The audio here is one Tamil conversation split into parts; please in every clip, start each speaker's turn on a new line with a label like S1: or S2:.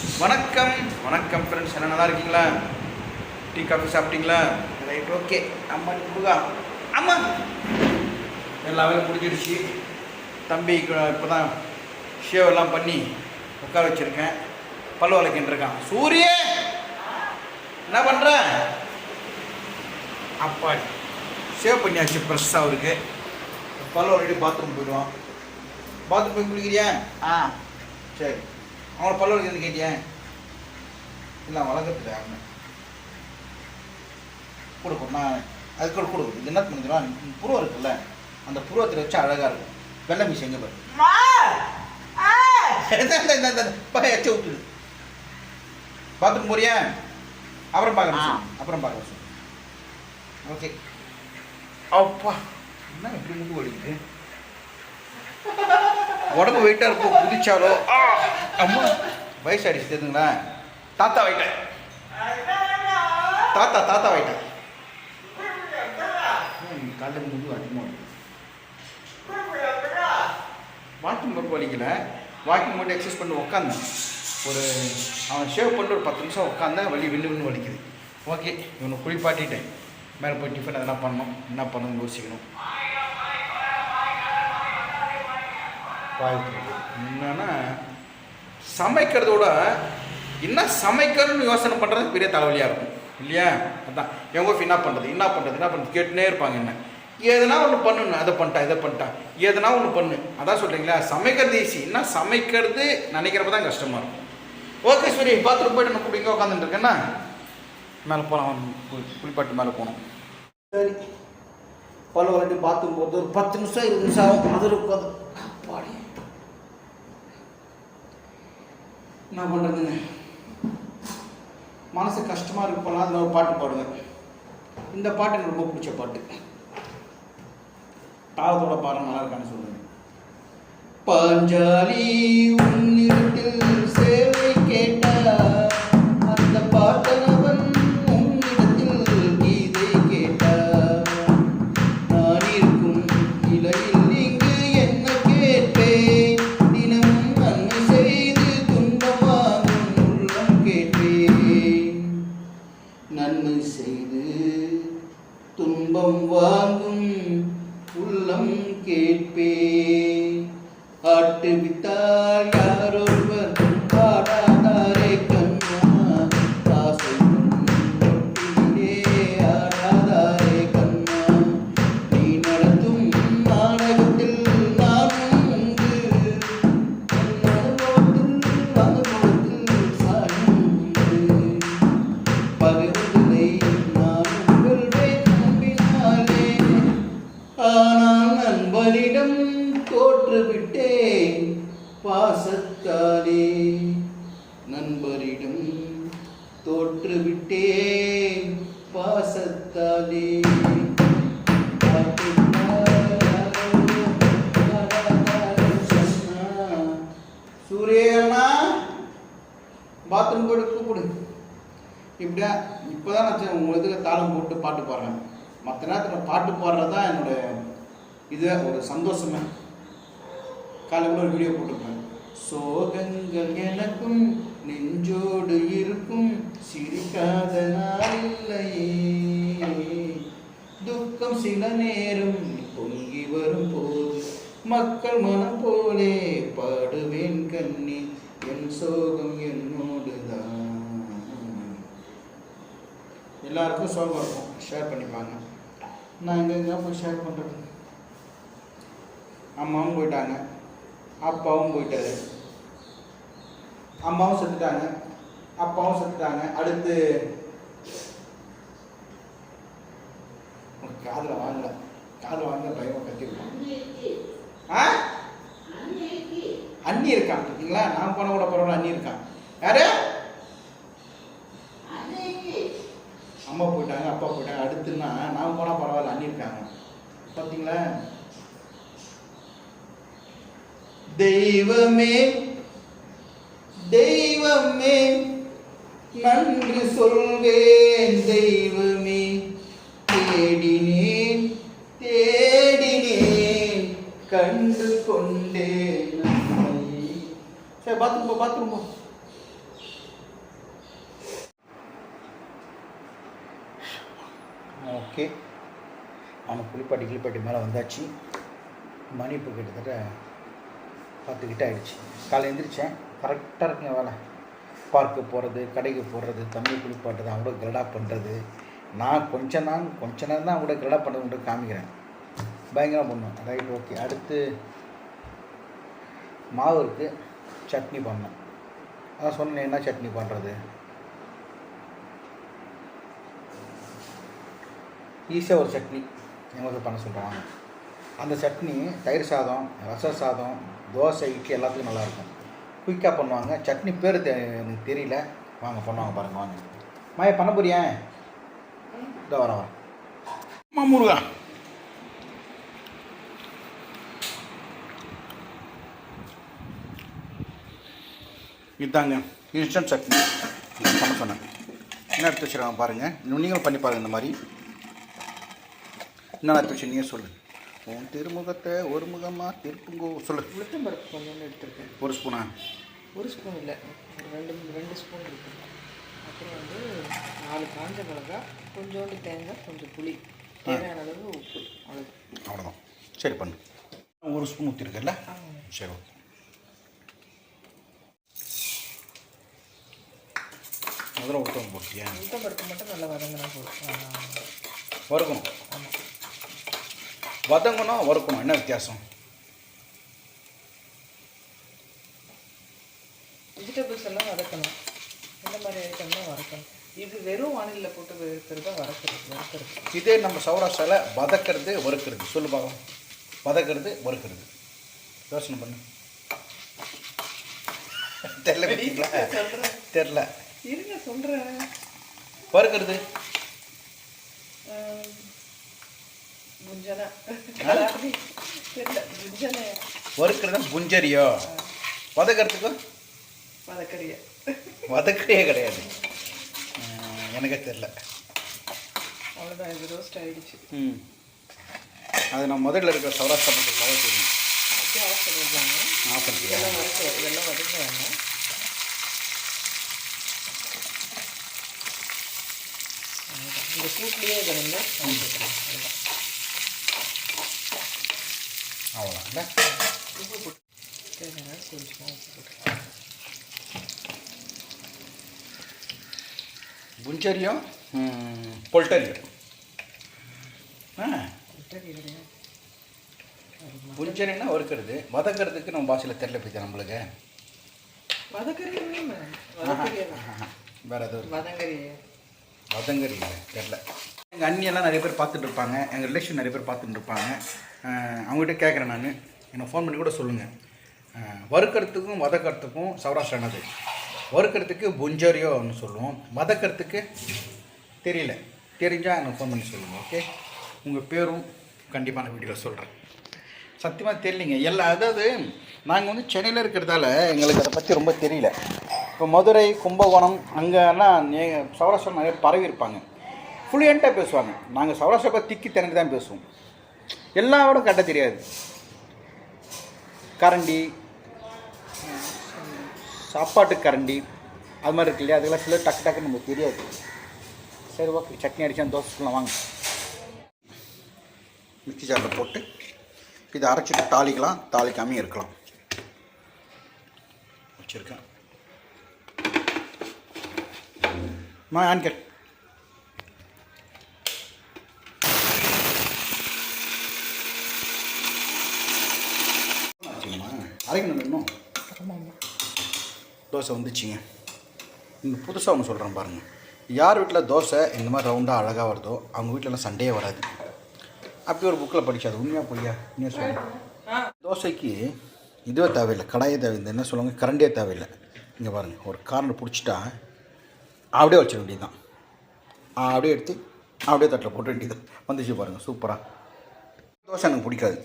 S1: வணக்கம் வணக்கம் ஃப்ரெண்ட்ஸ் என்ன நல்லா இருக்கீங்களா? டீ காஃபி சாப்பிட்டீங்களா? Right okay. அம்மா முருகா அம்மா! எல்லா வேலையும் முடிஞ்சிடுச்சு தம்பி இப்போ தான் ஷேவ் எல்லாம் பண்ணி உட்கார வச்சுருக்கேன். பல்லு வளைக்கின்னு இருக்கான். சூரிய! என்ன பண்ணுற அப்பா ஷேவ் பண்ணியாச்சு ஃப்ரெஷ்ஷாக அவருக்கு. பல்லு ஆல்ரெடி பாத்ரூம் போயிடுவான். பாத்ரூம் போய் குளிக்கிறியா? ஆ சரி. அவனை பல்லு வளைக்கிறது கேட்டியா? இல்லை அவனை கொடு கொடு நான் அது கூட கொடு இது என்ன பண்ணிக்கலாம் புருவம் இருக்குல்ல அந்த புருவத்தில் வச்சு அழகாக இருக்கும். வெள்ளை மீசை எங்கே பாரு? எச்ச விட்டுடு. பாத்ரூம் போறியா? அப்புறம் பார்க்குறேன் சொல்லு. அப்புறம் பார்க்குறேன் சொல்லு. ஓகே. அப்பா. என்ன எப்படி முட்டு வலிக்குது? உடம்பு வெயிட்டாக இருக்கும் குதிச்சாலோ. அம்மா வயசாடிச்சு தெரியுதுங்களா தாத்தா வைட்டேன் தாத்தா தாத்தா வைட்டேன் காலையில் முது அதிகமாக வாக்கிங் மட்டும் வலிக்கல வாக்கிங் மட்டும் எக்ஸசைஸ் பண்ணி உட்காந்தேன் ஒரு அவன் ஷேவ் பண்ணிட்டு ஒரு பத்து நிமிஷம் உட்காந்தேன் வலி விண்ணு விண்ணு வலிக்குது. ஓகே இவனை குளிப்பாட்டிட்டேன். மேலே போய் டிஃபன் எதனா பண்ணணும். என்ன பண்ணணும்னு யோசிக்கணும். வாழ்த்து என்னன்னா சமைக்கிறதோட என்ன சமைக்கணும்னு யோசனை பண்ணுறது பெரிய தலைவலியாக இருக்கும். இல்லையா? அதான். எங்கள் ஒய்ஃப் என்ன பண்ணுறது என்ன பண்ணுறது என்ன பண்ணுறது கேட்டுனே இருப்பாங்க என்ன. எதனா ஒன்று பண்ணணும் அதை பண்ணிட்டா இதை பண்ணிட்டா. எதனா ஒன்று பண்ணு. அதான் சொல்கிறீங்களா சமைக்கிறது ஈஸி என்ன சமைக்கிறது நினைக்கிறப்ப தான் கஷ்டமாக இருக்கும். ஓகே சரி பாத்ரூம் போயிட்டு நான் இங்கே உட்காந்துட்டு இருக்கேன்னா மேலே போகலாம் குளிப்பாட்டு மேலே போகணும். சரி. பல்லு வரட்டி பாத்ரூம் போகிறது ஒரு பத்து நிமிஷம் இருபது நிமிஷம் ஆகும். அதில் உட்காந்து பாடி என்ன பண்ணுறதுங்க மனசு கஷ்டமாக இருக்கு போனால் அதில் ஒரு பாட்டு பாடுங்க. இந்த பாட்டு எனக்கு ரொம்ப பிடிச்ச பாட்டு. தாளத்தோட பாடம் நல்லா இருக்கான்னு சொல்லுங்க. பாஞ்சாலி உன்னிடத்தில் சேவை பாசத்தாலே நண்பரிடம் தோற்றுவிட்டேன். பாசத்தாலே சூரியனா பாத்ரூம் போய் கூப்பிடு. இப்படியா? இப்போதான் நான் உங்கள் இதில் தாளம் போட்டு பாட்டு பாடுறேன். மற்ற நேரத்தில் பாட்டு பாடுறது தான் என்னோட இது ஒரு சந்தோஷமே. காலையில் கூட ஒரு வீடியோ போட்டுருப்பேன். சோகங்கள் எனக்கும் நெஞ்சோடு இருக்கும் சிரிக்காத நாளில்லையே. துக்கம் சில நேரம் பொங்கி வரும் போது மக்கள் மனம் போலே பாடுவேன் கண்ணி என் சோகம் என்னோடுதான் எல்லாருக்கும் சோகம் இருக்கும். ஷேர் பண்ணிப்பாங்க. நான் எங்கே போய் ஷேர் பண்ணுறது அம்மாவும் போயிட்டாங்க. அப்பாவும் போயிட்டாரு. அம்மாவும் செத்துட்டாங்க. அப்பாவும் செத்துட்டாங்க. அடுத்து உனக்கு காதில் வாங்கல. காதில் வாங்க பயமாக கத்திருப்பான் ஆ? அண்ணி இருக்கான் பார்த்தீங்களா? நான் போன கூட பரவாயில்ல அண்ணி இருக்கான் யாரு? அம்மா போயிட்டாங்க அப்பா போயிட்டாங்க. அடுத்துன்னா நான் போனால் பரவாயில்ல அண்ணி இருக்காங்க. பார்த்தீங்களா? தெய்வமே தெய்வமே நன்றி சொல்வேன் தெய்வமே. தேடினேன் தேடினேன் கண்டு கொண்டேன் சரி பாத்ரூம் போ ஓகே. அவனை குளிப்பாட்டி கிளிப்பாட்டி மேலே வந்தாச்சு. மணி இப்போ கிட்டத்தட்ட பத்துக்கிட்ட ஆகிடுச்சு காலை எழுந்திரிச்சேன் கரெக்டாக இருக்குங்க வேலை. பார்க்கு போகிறது கடைக்கு போடுறது தம்பி குளிப்பாட்டுறது அவங்களோட கிரடா பண்ணுறது நான் கொஞ்ச நாள் கொஞ்ச நேரம் தான் அவங்களோட கிரடா பண்ணுறது காமிக்கிறேன். பயங்கரமாக பண்ணும் ரைட் ஓகே. அடுத்து மாவு இருக்குது சட்னி பண்ணேன் அதான் சொன்னேன் என்ன சட்னி பண்ணுறது ஈஸியாக ஒரு சட்னி. எங்களுக்கு பண்ண சொல்கிறாங்க அந்த சட்னி தயிர் சாதம் ரச சாதம் தோசை இட்லி எல்லாத்துக்கும் நல்லாயிருக்கும். குயிக்காக பண்ணுவாங்க. சட்னி பேர் தெ எனக்கு தெரியல. வாங்க பண்ணுவாங்க பாருங்க வாங்க. மாய பண்ண போறியா? இதோ வர வரேன் முருகா. இதாங்க இன்ஸ்டன்ட் சட்னி. பண்ண சொன்னேன். என்ன எடுத்து வச்சுருக்காங்க பாருங்கள் நீங்களும் பண்ணி பாருங்கள் இந்த மாதிரி. என்ன எடுத்து வச்சு நீங்கள் சொல்லுங்கள் உன் திருமுகத்தை ஒரு முகமாக திருப்புங்கோ சொல்லு.
S2: உளுத்தம் பருப்பு கொஞ்சோண்டு எடுத்திருக்கேன்.
S1: ஒரு ஸ்பூனா
S2: ஒரு ஸ்பூன் இல்லை. ரெண்டு ரெண்டு ஸ்பூன் இருக்கு. அப்புறம் வந்து நாலு காஞ்ச மிளகாய் கொஞ்சோண்டு தேங்காய் கொஞ்சம் புளி. தேவையான அளவு உப்பு. அவ்வளோதான்
S1: அவ்வளோதான் சரி பண்ணு. ஒரு ஸ்பூன் ஊற்றிருக்கல சரி ஓகே. முதல்ல உளுத்தம் போட்டியா?
S2: உளுத்தம் பருப்பு மட்டும் நல்லா வதங்கினா போதும்.
S1: வறுக்கணும்.
S2: ஆமாம்
S1: வதங்கணும் வறுக்கணும். என்ன வித்தியாசம்?
S2: வெஜிடபிள்ஸ் எல்லாம் வதக்கணும். இந்த மாதிரி ஐட்டம்லாம் வதக்கணும். இது வெறும் வானிலையில் போட்டு வறுக்கிறது வறுக்கிறது வறுக்கிறது.
S1: இதே நம்ம சௌராஷ்டிராவில் வதக்கிறது வறுக்கிறது. சொல்லு பார்க்கலாம் வதக்கிறது வறுக்கிறது. யோசனை பண்ணு. தெரில தெரில
S2: இருங்க சொல்கிறேன்
S1: வறுக்கிறது. வறுக்கிறது புஞ்சரியோ வதக்கிறதுக்கு
S2: வதக்கறியை
S1: வதக்கறியே கிடையாது எனக்கே தெரில
S2: அவ்வளோதான் இது ரோஸ்ட் ஆயிடுச்சு
S1: ம் அது நான் முதல்ல இருக்கிற சௌராஷ்டிரா மக்கள் தெரியும்
S2: அப்படியே ஆஃப் பண்ணிடலாங்க
S1: ஆஃப் பண்ணிட்டியா
S2: இதெல்லாம் வதக்க இதெல்லாம் வதங்க வேண்டாம். இந்த சூட்லேயே இதை வந்து வதக்கிக்கலாம். அவ்வளவுதான்.
S1: அவ்வளோதான் இல்லை
S2: உப்பு போட்டு தேவையான கொஞ்சமாக உப்பு போட்டு
S1: புஞ்சரியோ பொல்டரியோ ஆ. புஞ்சரின்னா வறுக்கிறது. வதக்கிறதுக்கு நம்ம பாஷையில் தெரில போய்த்து நம்மளுக்கு. ஆஹா. வேற எதுவும்
S2: வதங்கறியே.
S1: வதங்கரி இல்லை தெரில எங்கள் அண்ணியெல்லாம் நிறைய பேர் பார்த்துட்டு இருப்பாங்க. எங்கள் ரிலேஷன் நிறைய பேர் பார்த்துட்டு இருப்பாங்க. அவங்ககிட்ட கேட்குறேன் நான். எனக்கு ஃபோன் பண்ணி கூட சொல்லுங்கள் வறுக்கிறதுக்கும் வதக்கிறதுக்கும் சௌராஷ்டிரா வறுக்கிறதுக்கு வறுக்கிறதுக்கு புஞ்சரியோன்னு சொல்லுவோம். வதக்கிறதுக்கு தெரியல. தெரிஞ்சால் எனக்கு ஃபோன் பண்ணி சொல்லுங்கள் ஓகே உங்கள் பேரும் கண்டிப்பான வீடியோவில் சொல்கிறேன் சத்தியமாக தெரியலிங்க. எல்லா அதாவது நாங்கள் வந்து சென்னையில் இருக்கிறதால எங்களுக்கு அதை பற்றி ரொம்ப தெரியல. இப்போ மதுரை கும்பகோணம் அங்கெல்லாம் நே நிறைய பரவி இருப்பாங்க. ஃப்ளூயண்ட்டாக பேசுவாங்க. நாங்கள் சௌராஷ்டிரா திக்கி திறந்து தான் பேசுவோம். எல்லாரோட கட்ட தெரியாது. கரண்டி சாப்பாட்டு கரண்டி அது மாதிரி இருக்கு இல்லையா? அதெல்லாம் சில டக்கு டக்குன்னு நமக்கு தெரியாது. சரி ஓகே. சட்னி அடிச்சா தோசை சொல்லலாம் வாங்க. மிக்சி ஜாரில் போட்டு இதை அரைச்சிட்டு தாளிக்கலாம். தாளிக்காமையும் இருக்கலாம். வச்சுருக்கேன். மா ஆன்கட் அரைக்கணும் இன்னும். தோசை வந்துச்சுங்க. இந்த புதுசாக ஒன்று சொல்கிறேன் பாருங்கள் யார் வீட்டில் தோசை இந்த மாதிரி ரவுண்டாக அழகாக வருதோ அவங்க வீட்டிலலாம் சண்டையே வராது. அப்படி ஒரு புக்கில் படிக்காது உண்மையாக பொய்யா? நீ சொல்லுங்கள் தோசைக்கு இதுவே தேவையில்லை கடாயே தேவையில்லை என்ன சொல்லுவாங்க கரண்டியே தேவையில்லை. இங்கே பாருங்கள் ஒரு கார்னர் பிடிச்சிட்டா அப்படியே வச்சிட வேண்டியது தான் அப்படியே எடுத்து அப்படியே தட்டில் போட்டு வேண்டியது வந்துச்சு பாருங்கள் சூப்பராக தோசை எனக்கு பிடிக்காது.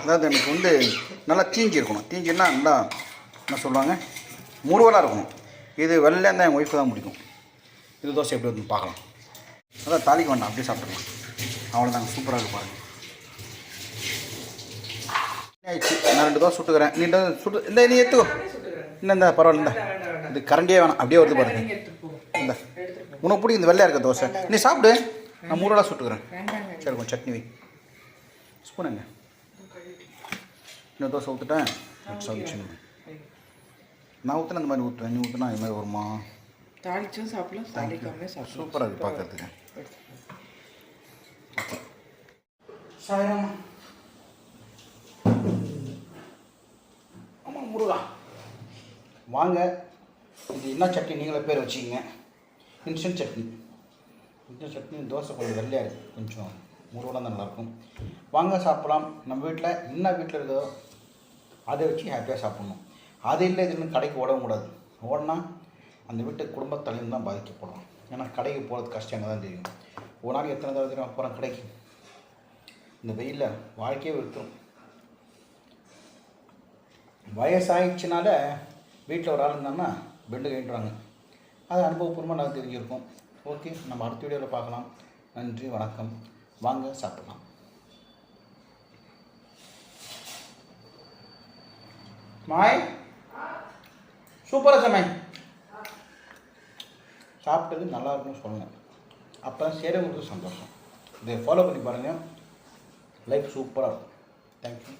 S1: அதாவது எனக்கு வந்து நல்லா தீங்கி இருக்கணும். தீங்கின்னா நல்லா என்ன சொல்லுவாங்க? முருவலாக இருக்கணும். இது வெள்ளையாக இருந்தால் எங்கள் ஒய்ஃபு தான் பிடிக்கும் இது தோசை எப்படி வருதுன்னு பார்க்கலாம். அதான் தாலிக்கு வேண்டாம். அப்படியே சாப்பிட்டுக்கலாம். அவ்வளோதாங்க சூப்பராக இருக்கு பாருங்க. ஆயிடுச்சு? நான் ரெண்டு தோசை சுட்டுக்கிறேன். நீ ரெண்டு சுட்டு இந்த நீ எடுத்துக்கோ. இந்த இந்த பரவாயில்ல இந்த. இது கரண்டியே வேணாம். அப்படியே வருது பாருங்க. இந்த. உனக்கு பிடிக்கும் இந்த வெள்ளையாக இருக்க தோசை. நீ சாப்பிடு. நான் மூரோட சுட்டுக்கிறேன். சரி கொஞ்சம் சட்னி வை. ஸ்பூன் இன்னும் தோசை ஊற்றுட்டேன் சமைச்சு நான் ஊற்றின அந்த மாதிரி ஊற்றுவேன் நீ ஊற்றினா இது மாதிரி வருமா?
S2: தாளிச்சும் சாப்பிடலாம். தாளிக்காமலே சாப்பிடலாம்.
S1: சூப்பராக இருக்குது பார்க்கறதுக்கு சாயராமா. ஆமாம் முருகா. வாங்க. இது என்ன சட்னி? நீங்களே பேர் வச்சுக்கிங்க. இன்ஸ்டன்ட் சட்னி. இன்ஸ்டன்ட் சட்னி தோசை கொஞ்சம் வெள்ளையாக இருக்குது கொஞ்சம் முருகோட தான் நல்லாயிருக்கும் வாங்க சாப்பிடலாம். நம்ம வீட்டில் என்ன வீட்டில் இருக்கோ அதை வச்சு ஹாப்பியாக சாப்பிட்ணும். அது இல்லை இதுன்னு கடைக்கு ஓடக்கூடாது கூடாது. ஓடினா அந்த வீட்டு குடும்ப தலைவன் தான் பாதிக்கப்படும். ஏன்னா கடைக்கு போகிறது கஷ்டம் அங்கே தான் தெரியும். ஒரு நாளைக்கு எத்தனை தடவை தெரியும் போகிறேன் கடைக்கு? இந்த வெயிலில் வாழ்க்கையே வெறுத்துரும். வயசாகிடுச்சுனால வீட்டில் ஒரு ஆள் இருந்தாங்கன்னா பெண்டு கைட்டுறாங்க அது அனுபவபூர்வமாக நான் தெரிஞ்சிருக்கோம். ஓகே நம்ம அடுத்த வீடியோவில் பார்க்கலாம். நன்றி வணக்கம். வாங்க சாப்பிட்லாம். மாய் சூப்பராக சமையல் சாப்பிட்டது நல்லா இருக்குன்னு சொல்லுங்கள் அப்போ தான் சேரவங்களுக்கு சந்தோஷம். இதை ஃபாலோ பண்ணி பாருங்கள் லைஃப் சூப்பராக இருக்கும். தேங்க்யூ